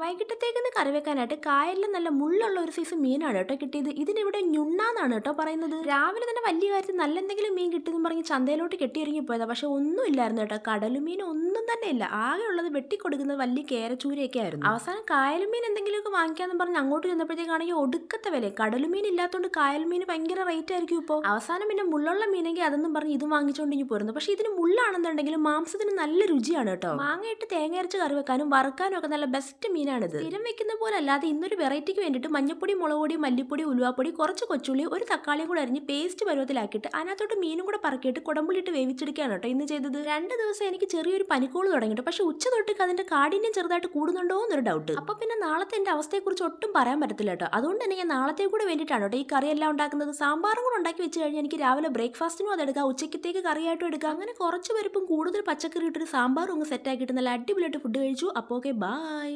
വൈകിട്ടത്തേക്കൊന്ന് കറി വെക്കാനായിട്ട് കായലിൽ നല്ല മുള്ളുള്ള ഒരു സൈസ് മീനാണ് കേട്ടോ കിട്ടിയത്. ഇതിനിവിടെ ഞുണ്ണാന്നാണ് കേട്ടോ പറയുന്നത്. രാവിലെ തന്നെ വലിയ കാര്യത്തിൽ നല്ല എന്തെങ്കിലും മീൻ കിട്ടിയെന്ന് പറഞ്ഞ് ചന്തയിലോട്ട് കെട്ടിയിറങ്ങി പോയതാണ് പക്ഷെ ഒന്നും ഇല്ലായിരുന്നു കേട്ടോ. കടലും മീൻ ഒന്നും തന്നെ ഇല്ല ആകെ ഉള്ളത് വെട്ടിക്കൊടുക്കുന്നത് വലിയ കേരച്ചൂരയൊക്കെ ആയിരുന്നു. അവസാനം കായൽമീൻ മീൻ എന്തെങ്കിലുമൊക്കെ വാങ്ങിക്കാന്ന് പറഞ്ഞ് അങ്ങോട്ട് ചെന്നപ്പോഴത്തേക്കാണെങ്കിൽ ഒടുക്കത്തെ വില. കടലുമീൻ ഇല്ലാത്തതുകൊണ്ട് കായൽമീൻ ഭയങ്കര റേറ്റ് ആയിരിക്കും ഇപ്പോൾ അവസാനം പിന്നെ മുള്ളുള്ള മീനെങ്കിൽ അതൊന്നും പറഞ്ഞ് ഇത് വാങ്ങിച്ചുകൊണ്ട് ഇനി പോരുന്നു. പക്ഷെ ഇതിന് മുള്ളാണെന്നുണ്ടെങ്കിലും മാംസത്തിന് നല്ല രുചിയാണ് കേട്ടോ. മാങ്ങയിട്ട് തേങ്ങ അരച്ച് കറി വെക്കാനും വറുക്കാനും ഒക്കെ നല്ല ബെസ്റ്റ് മീനാണിത്. സ്ഥിരം വെക്കുന്ന പോലെ അല്ലാതെ ഇന്നൊരു വെറൈറ്റിക്ക് വേണ്ടിയിട്ട് മഞ്ഞപ്പൊടി മുളക് പൊടി മല്ലിപ്പൊടി ഉലുവാപ്പൊടി കുറച്ച് കൊച്ചുള്ളി ഒരു തക്കാളിയും കൂടെ അരിഞ്ഞ് പേസ്റ്റ് പരുവത്തിലാക്കിയിട്ട് അതിനകത്തോട്ട് മീനും കൂടെ പറക്കിയിട്ട് കുടമ്പുള്ളിട്ട് വേവിച്ചെടുക്കുകയാണ് കേട്ടോ ഇന്ന് ചെയ്തത്. രണ്ട് ദിവസം എനിക്ക് ചെറിയൊരു പനിക്കോൾ തുടങ്ങിയിട്ട്. പക്ഷെ ഉച്ച തൊട്ടേക്ക് അതിന്റെ കാഠിന്യം ചെറുതായിട്ട് കൂടുന്നുണ്ടോ എന്നൊരു ഡൗട്ട് അപ്പൊ പിന്നെ നാളത്തെ എന്റെ അവസ്ഥയെക്കുറിച്ച് ഒട്ടും പറയാൻ പറ്റത്തില്ല കേട്ടോ. അതുകൊണ്ട് തന്നെ ഞാൻ നാളത്തെ കൂടെ വേണ്ടിയിട്ടാണ് കേട്ടോ ഈ കറിയെല്ലാം ഉണ്ടാക്കുന്നത്. സാമ്പാറും കൂടെ ഉണ്ടാക്കി വെച്ച് കഴിഞ്ഞാൽ എനിക്ക് രാവിലെ ബ്രേക്ക്ഫാസ്റ്റിനും അത് എടുക്കാം. ഉച്ചക്കത്തേക്ക് കറിയായിട്ടും എടുക്കാം. അങ്ങനെ കുറച്ച് പരിപ്പും കൂടുതൽ പച്ചക്കറി ഇട്ടൊരു സാമ്പാറും അങ്ങ് സെറ്റ് ആക്കിയിട്ട് നല്ല അടിപൊളിയായിട്ട് ഫുഡ് കഴിച്ചു. അപ്പോൾ ഓക്കെ ബൈ